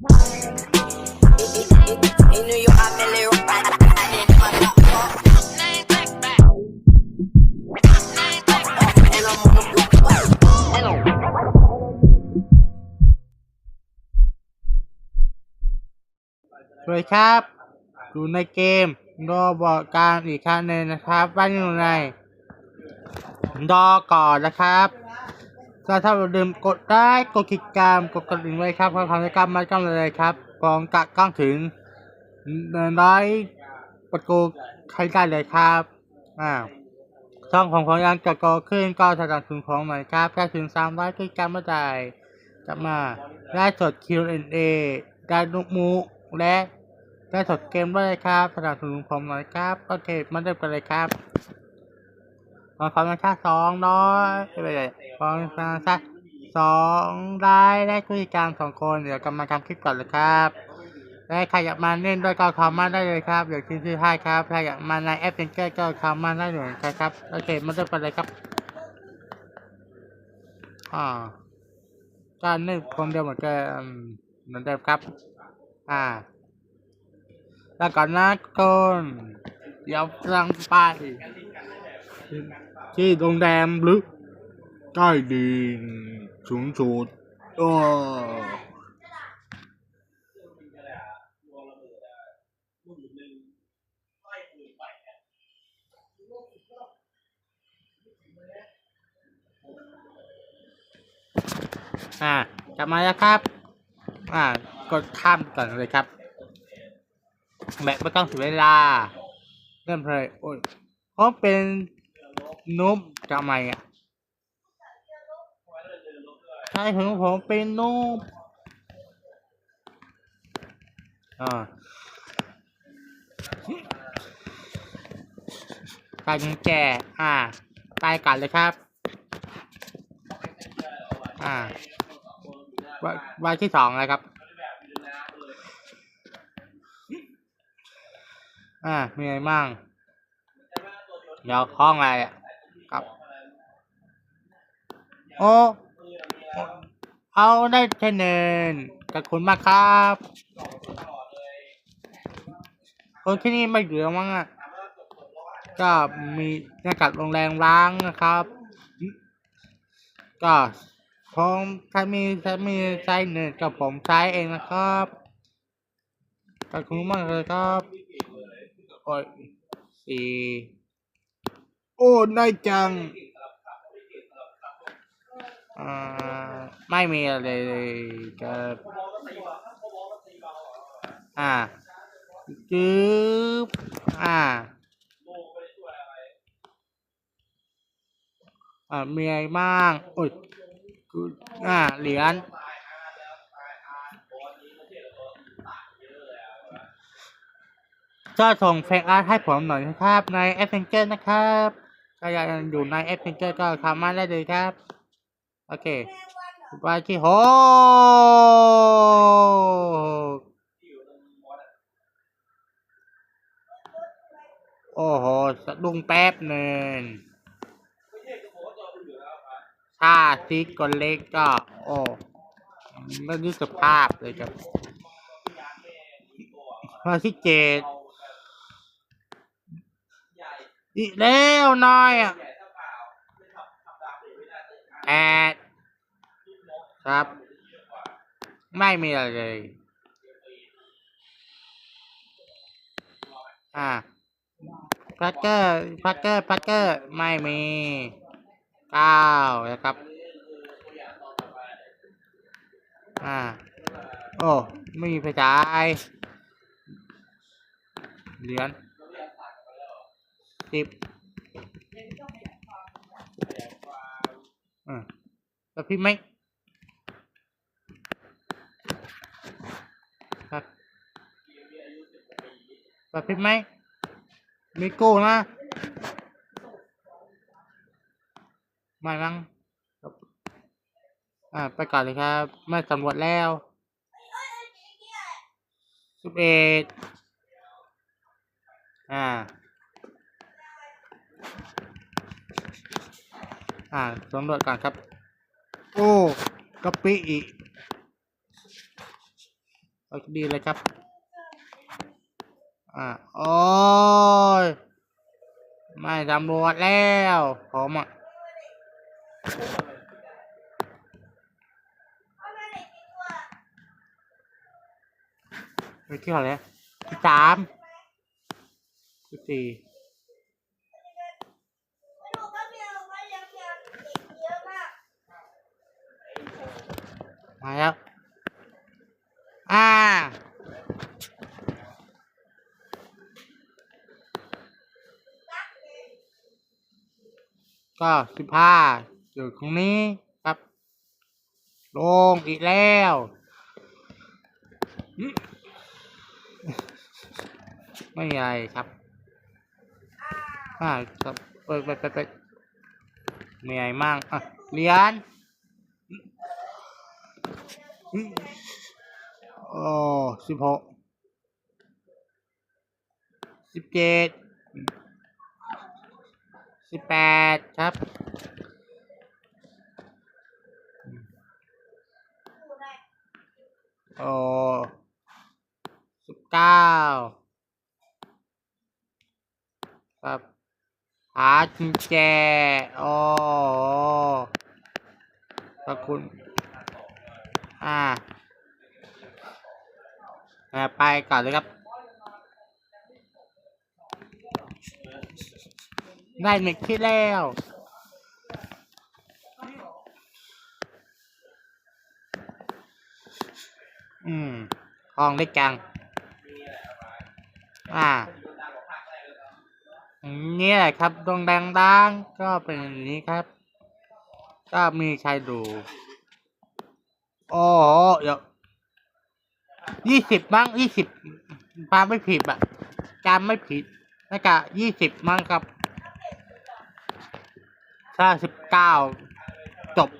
สวัสดีครับอยู่ในเกมรอบอกการอีกครั้งหนึ่งนะครับว่าอยู่ในรอก่อนนะครับ ถ้าถ้าเราลืมกดได้กดกิจกรรมกดกระดิ่งไว้ครับเพื่อทำให้กรรมมันกำเลยครับกองกะกล้องถึงน้อยประตูใช้ได้เลยครับอ่าช่องของของยังจะโกขึ้นก็สนับสนุนของหน่อยครับแค่ถึงสามร้อยกิจกรรมเมื่อใดจะมาได้สด Q&A ได้ลูกมูและได้สดเกมด้วยครับสนับสนุนผมหน่อยครับโอเคมาเริ่มกันเลยครับ ขอความราคาสองร้อยไม่เป็นไรขอความราคาสองได้ได้คุยกันสองคนเดี๋ยวกำลังทำคลิปก่อนเลยครับและใครอยากมาเล่นด้วยก็เข้ามาได้เลยครับเดี๋ยวทิ้งชื่อให้ครับใครอยากมาในแอปเพนเกอร์ก็เข้ามาได้เลยครับโอเคมาเริ่มกันเลยครับอ่าการนึกคนเดียวเหมือนเดิมเหมือนเดิมครับ อ่า แล้วก่อนนะทุกคนเดี๋ยวกำลังไป ที่โรงแรมลึกใต้ดินสูงสุดโอ้อ่ากลับมาแล้วครับ อ่ากดข้ามก่อนเลยครับแบบไม่ต้องเสียเวลาเริ่มเลยโอ้ยเพราะเป็น นุ๊บทำไมอะใช่ถึงผมเป็นนุ๊บอ่าตายกุญแจอ่าตายกันเลยครับอ่าวันวันที่สองเลยครับอ่ามีอะไรมั่งเดี๋ยวห้องอะไรอะ ครับ โอ้เอาได้ค่เนินขอบคุณมากครับคนที่นี่ไม่เหลือมั้งอะก็มีหน้ากากโรงแรมล้างนะครับ ก็ผมถ้ามีถ้ามีใช้เนินกับผมใช้เองนะครับขอบคุณมากเลยครับโอ้ยสี่โอ้ได้จัง ไม่มีอะไรเลยก็อ่าจึ๊บอ่าอ่ามีอะไรบ้างโอ้ยกูอ่าเหรียญก็ส่งแฟนอาร์ตให้ผมหน่อยนะครับ ในแอปเพนเจอร์นะครับถ้าอยากอยู่ในแอปเพนเจอร์ก็เข้ามาได้เลยครับ โอเคไปที่โฮโอ้โหสะดุ้งแป๊บหนึ่งถ้าซีกคนเล็กก็ โอ้ไม่รู้สภาพเลยครับข้อที่เจ็ดอีกแล้วน้อยอะ แอดครับ ไม่มีอะไรเลยอ่าพักเกอร์พักเกอร์พักเกอร์ไม่มีเก้านะครับ อ่า โอ้ไม่มีไฟฉายเหรียญสิบอ่าแล้ว พี่ไม่ครับแล้วพี่ไม่มีโก้นะม่มั้งครับอ่าไปก่อนเลยครับไม่สำรวจแล้วสิบเอ็ดอ่า อ่าสำรวจก่อนครับ โอ้กะปิอีกดีเลยครับ อ่าโอ้ยไม่ตำรวจแล้วผมอะไปเที่ยวอะไรที่สามที่สี่ มาแล้ว อ่า ก็สิบห้าอยู่ตรงนี้ครับ ลงอีกแล้วไม่มีอะไรครับอ่าครับไปไปไปไปมีอะไรมั่งอะเรียญ อืมโอ้สิบหกสิบเจ็ดสิบแปดครับโอ้สิบเก้าครับหากุญแจโอ้ขอบคุณ อ่าไปก่อนเลยครับ ได้เน็กที่แล้วอืมห้องเล็กจัง อ่านี่แหละครับดวงแดงดังก็เป็นอย่างนี้ครับ ก็มีใครดู โอ้โหเดี๋ยวยี่สิบมั้งยี่สิบปาไม่ผิดอะจำไม่ผิดแล้วก็ยี่สิบมั้งครับถ้าสิบเก้าจบ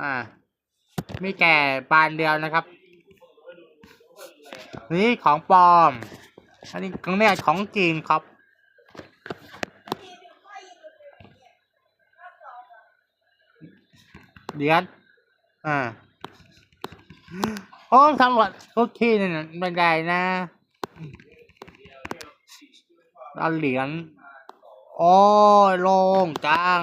อ่ามีแก่บานเดียวนะครับ นี่ของปลอม อันนี้ของเนี่ยของจริงครับเดี๋ยว อ่าโอ้ตำรวจทุกที่นี่นะไม่ไดนะเอาเหรียญโอ้ยโล่งจัง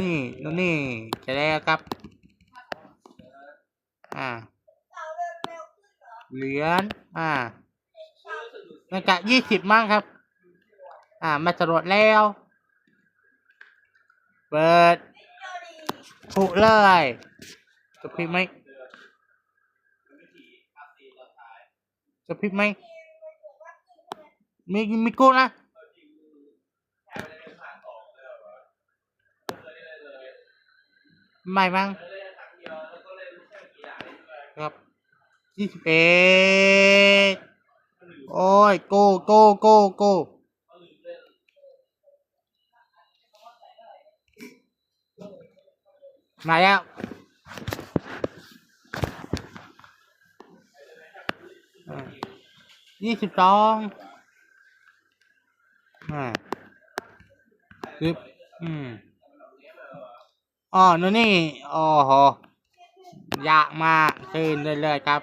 นี่นู่นนี่จะได้ครับ อ่า เหรียญ อ่า นากายี่สิบมั้งครับ อ่ามาตรวจแล้วเปิดถูกเลยจะพิมไหมจะพิมไหมมีมีกูนะไม่มั้งครับยี่สิบเอ็ดโอ้ยโกโกโกโก มาแล้ว ยี่สิบสองอ่าสิบอืมอ๋อนู่นนี่ โอ้โหยากมากขึ้นเรื่อยๆครับ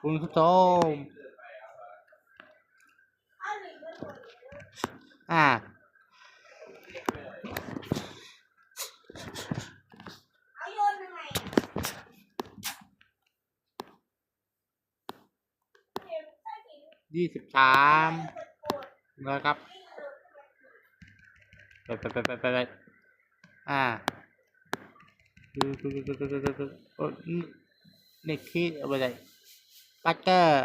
คุณผู้ชมอ่า ยี่สิบสามนะครับไปไปไปไปไปไปอ่าดูดูดูดูดูดูดูโอ้เน็กคิดอาไปเลยปัตเตอร์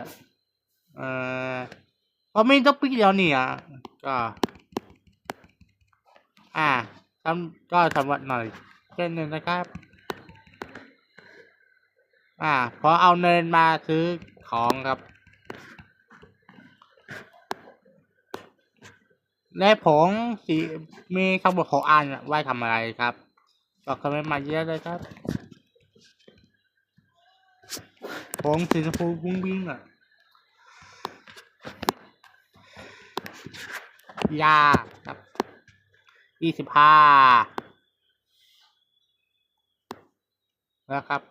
เอ่อพอไม่ต้องปีเดียวนี่อะก็อ่าทำก็สำรวจหน่อยเช่นหนึ่งนะครับ อ่าพอเอาเนินมาซื้อของครับ และผงสีมีคำบอกของอันไว้ทำอะไรครับบอกคอมเมนต์มาเยอะเลยครับผมสีชมพูบุ้งบิ้งอะยาครับยี่สิบห้านะครับ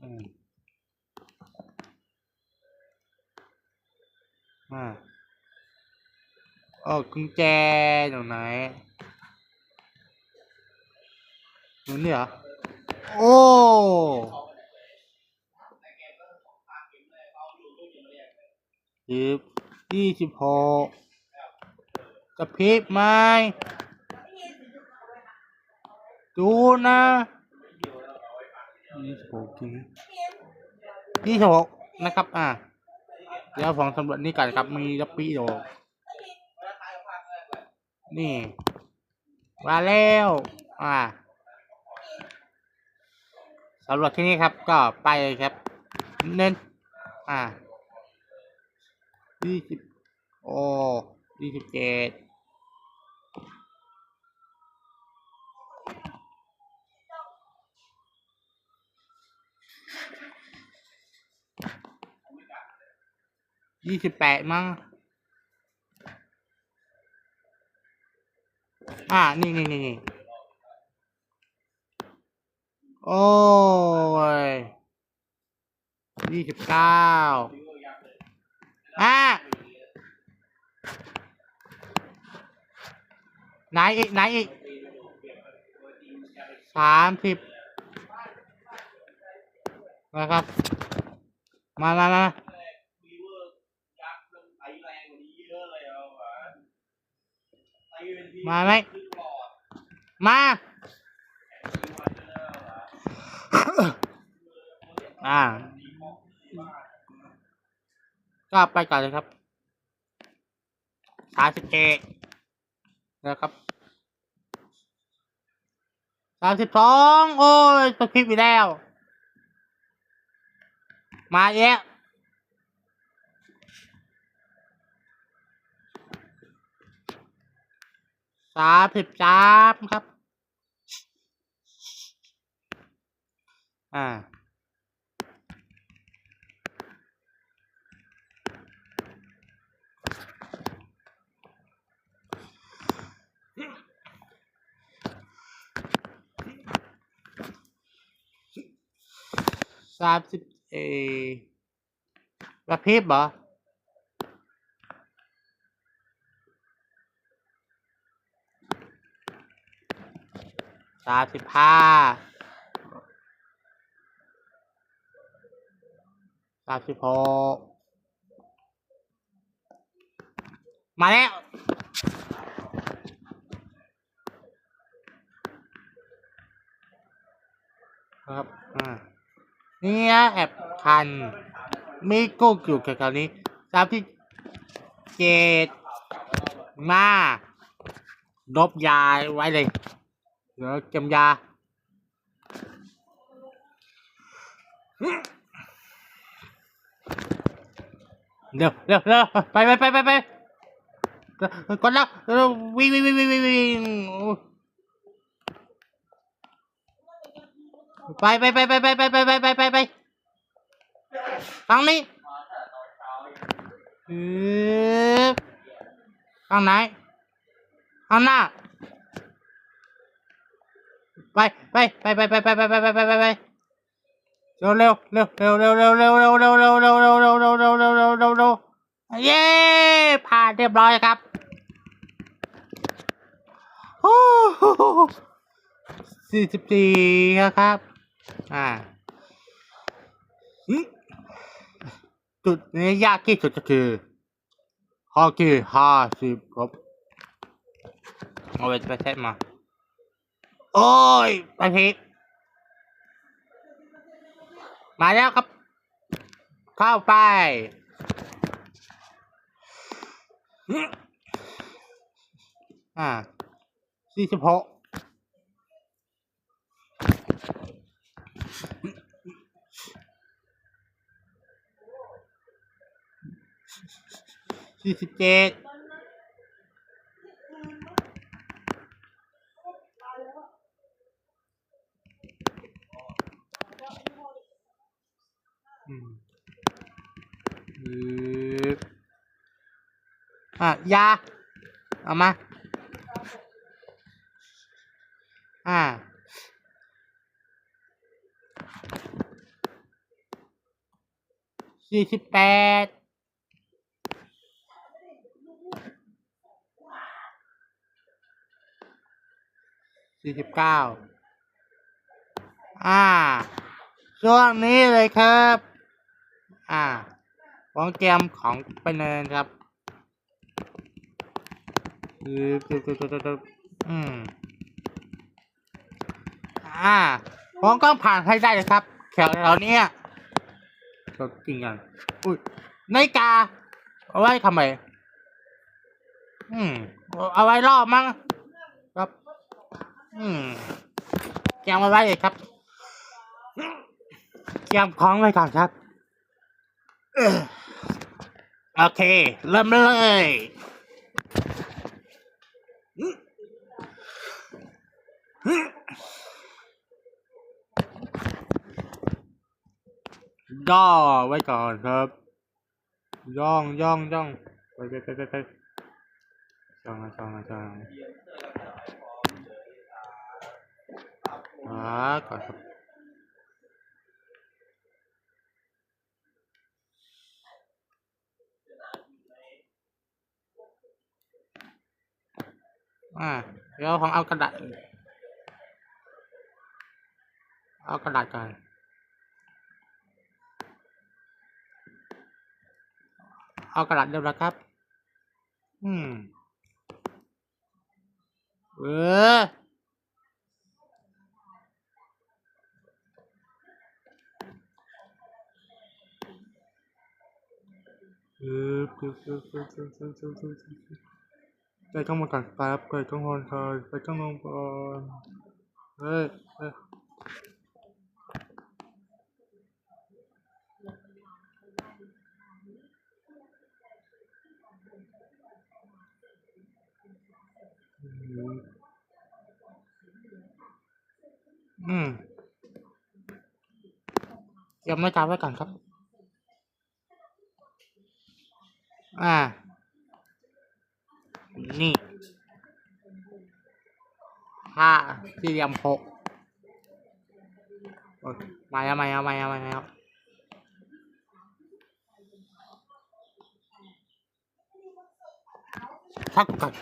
อืมอ่า โอ้กุญแจอยู่ไหนอยู่นี่เหรอ โอ้สิบยี่สิบหกกระพริบไหมดูนะยี่สิบหกจริงยี่สิบหกนะครับ อะ เดี๋ยวผมสำรวจนี่ก่อนครับ มีลับปี้โด นี่มาแล้วอ่าสำรวจที่นี่ครับก็ไปครับเน้นอ่ายี่สิบโอ้ยี่สิบเจ็ดยี่สิบแปดมั้ง อ่า นี่นี่นี่นี่โอ้ยยี่สิบเก้าอะไหนอีกไหนอีกสามสิบนะครับ มามามา มาไหมมาอ่าก็ไปก่อนเลยครับสามสิบเอ็ดนะครับสามสิบสองโอ้ยสคริปต์อีกแล้ว มาเยอะ สามสิบสามครับ อ่า สามสิบเอประเภทเหรอ สามสิบห้าสามสิบหกมาแล้วครับ อ่า เนี่ยแอบคัน มีกุ๊กอยู่แถวนี้สามที่เจ็ดมาลบยาไว้เลย เดี๋ยวเก็บยาเร็วเร็วเร็วไปไปไปไปไปกดแล้วววิ่งวิ่งวิ่งวิ่งวิ่งไปไปไปไปไปไปไปไปไปไปไปทางนี้อือทางไหนทางหน้า ไปไปไปไปไปไปไปไปไปไปไปเร็วเร็วเร็วเร็วเร็วเร็วเร็วเร็วเร็วเร็วเร็วเร็วเร็วเร็วเร็วเร็วเร็วเร็วเร็วเย้ผ่านเรียบร้อยครับโอ้สี่สิบสี่ครับ อ่าจุดนี้ยากที่สุดก็คือข้อที่ห้าสิบครับเอาไปไปเซตมา โอ้ยไปผิดมาแล้วครับ เข้าไปอ่าสี่สิบหกสี่สิบเจ็ดอืมอือ อะยาเอามา อ่า สี่สิบแปด สี่สิบเก้า อ่า ช่วงนี้เลยครับ อ่าของเกมของไปเนินครับ อคือคือคือคืออืมอ่าผมก็ผ่านให้ได้เลยครับ แถวแถวเนี้ยก็จริงกันอุ้ยนาฬิกา เอาไว้ทำไม อืม เอาไว้รอบมั้งครับ อืมเตรียมเอาไว้เลยครับเตรียมของไว้ก่อนครับเอ้อโอเค เริ่มเลย ย่อไว้ก่อนครับ ย่องย่องย่องไปไปไปไปไปจ้องนะจ้องนะจ้องนะอ่าก่อนครับอ่าเดี๋ยวผมเอากระดาษ เอากระดาษก่อนเอากระดาษเดียบร้อครับ อืมเออไปข้างบนก่อนครับไปข้างบนก่อนไปข้างบนก่อนเฮ้ย อืมเก็บหน้ากาไว้ก่อนครับ อ่า นี่ห้าสี่เหลี่ยมหกมาแล้วมาแล้วมาแล้วมาแล้วพักก่อน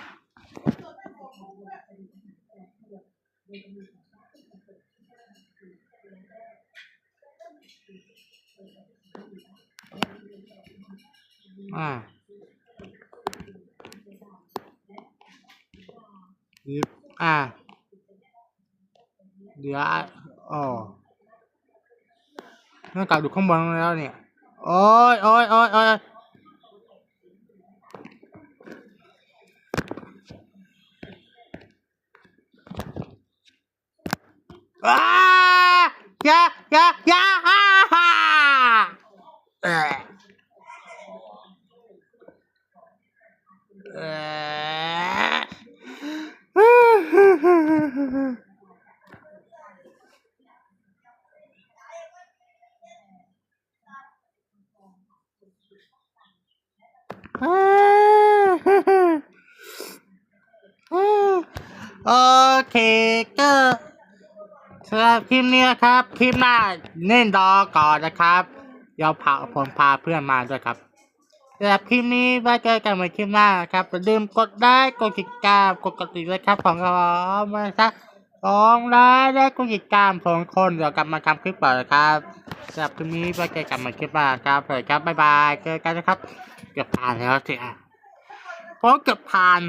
à. Đi à địa ồ nó cào được không bằng ra nè. Ôi ôi ôi ôi Ah! Yeah, yeah, yeah! Ah! โอเคก็สำหรับคลิปนี้ครับ คลิปหน้าเน่นดอก่อนนะครับ เดี๋ยวพาผมพาเพื่อนมาด้วยครับ สำหรับคลิปนี้ไว้เจอกันใหม่คลิปหน้าครับอย่าลืมกดไลค์กดติดตามกดกระดิ่งเลยครับของเรามาสักสองไลค์และกดติดตามสองคนเดี๋ยวกลับมาทำคลิปต่อนะครับสำหรับคลิปนี้ไว้เจอกันใหม่คลิปหน้าครับสวัสดีครับบ๊ายบายเจอกันนะครับ เกือบผ่านแล้วสิอะผมเกือบผ่าน